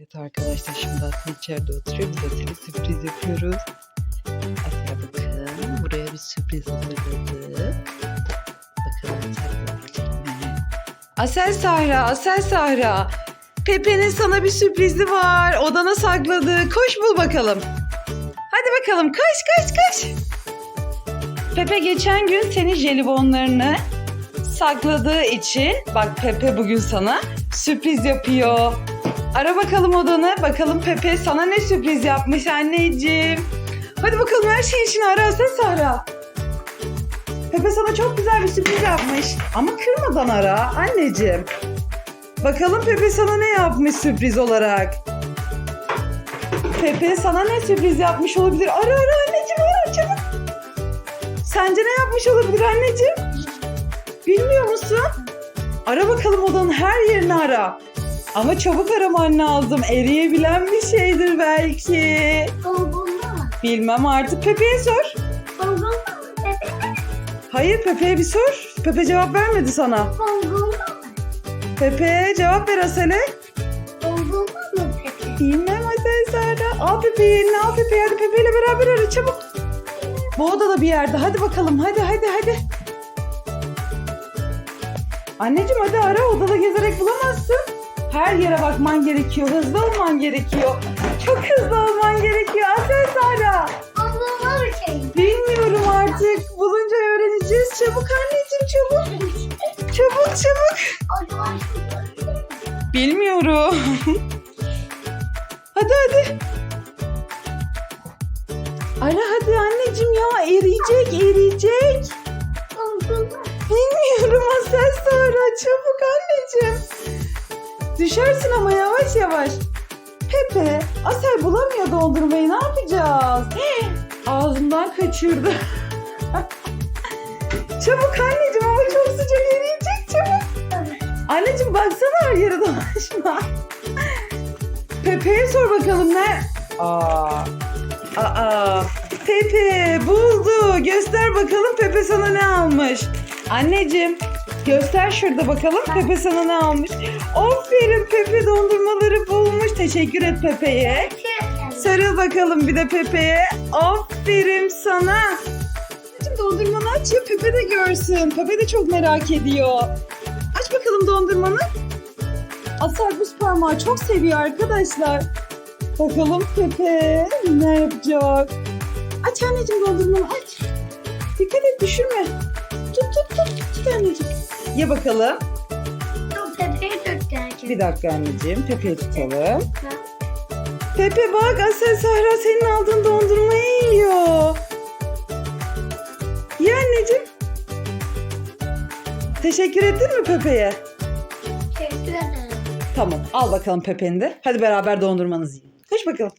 Evet arkadaşlar şimdi Aslı içeride oturuyor. Biz Asel'e sürpriz yapıyoruz. Asel bakın buraya bir sürpriz hazırladı. Mi? Asel Sahra, Asel Sahra. Pepe'nin sana bir sürprizi var. Odana sakladı. Koş bul bakalım. Hadi bakalım koş koş koş. Pepe geçen gün senin jelibonlarını sakladığı için bak Pepe bugün sana sürpriz yapıyor. Ara bakalım odanı. Bakalım Pepe sana ne sürpriz yapmış anneciğim. Hadi bakalım her şeyin için ara sen Sahra. Pepe sana çok güzel bir sürpriz yapmış. Ama kırmadan ara anneciğim. Bakalım Pepe sana ne yapmış sürpriz olarak. Pepe sana ne sürpriz yapmış olabilir? Ara ara anneciğim ara çabuk. Sence ne yapmış olabilir anneciğim? Bilmiyor musun? Ara bakalım odanın her yerini ara. Ama çabuk araman lazım. Eriyebilen bir şeydir belki. Dolgunda mı? Bilmem artık. Pepe'ye sor. Dolgunda mı Pepe? Hayır Pepe'ye bir sor. Pepe cevap vermedi sana. Dolgunda mı? Pepe cevap ver Asel'e. Dolgunda mı Pepe? Bilmem Asel Sara. Al Pepe'yi eline al Pepe'yi. Hadi Pepe ile beraber ara çabuk. Bu odada bir yerde. Hadi bakalım. Hadi hadi hadi. Anneciğim hadi ara. Odada gezerek bulamazsın. Her yere bakman gerekiyor. Hızlı olman gerekiyor. Çok hızlı olman gerekiyor. Asel Sara. Bir şey. Bilmiyorum artık. Bulunca öğreneceğiz. Çabuk anneciğim çabuk. Çabuk çabuk. Bilmiyorum. hadi hadi. Ara hadi anneciğim ya eriyecek eriyecek. Düşersin ama yavaş yavaş. Pepe Asel bulamıyor dondurmayı ne yapacağız? Ağzından kaçırdı. çabuk anneciğim ama çok sıcak eriyecek çabuk. Anneciğim baksana her yere dolaşma. Pepe'ye sor bakalım ne? Aa. Aa. Pepe buldu. Göster bakalım Pepe sana ne almış. Anneciğim göster şurada bakalım Pepe sana ne almış. Aferin Pepe dondurmaları bulmuş. Teşekkür et Pepe'ye. Sarıl bakalım bir de Pepe'ye. Aferin sana. Anneciğim dondurmanı aç ya Pepe de görsün. Pepe de çok merak ediyor. Aç bakalım dondurmanı. Asel buz parmağı çok seviyor arkadaşlar. Bakalım Pepe ne yapacak? Aç anneciğim dondurmanı aç. Dikkat et düşürme. Tut anneciğim. Ye bakalım. Pepe'yi tut gerçekten. Bir dakika anneciğim. Pepe'yi tutalım. Pepe bak Asel Sahra senin aldığın dondurmayı yiyor. Ye anneciğim. Teşekkür ettin mi Pepe'ye? Teşekkür ederim. Tamam al bakalım Pepe'ni de. Hadi beraber dondurmanızı yiyin. Koş bakalım.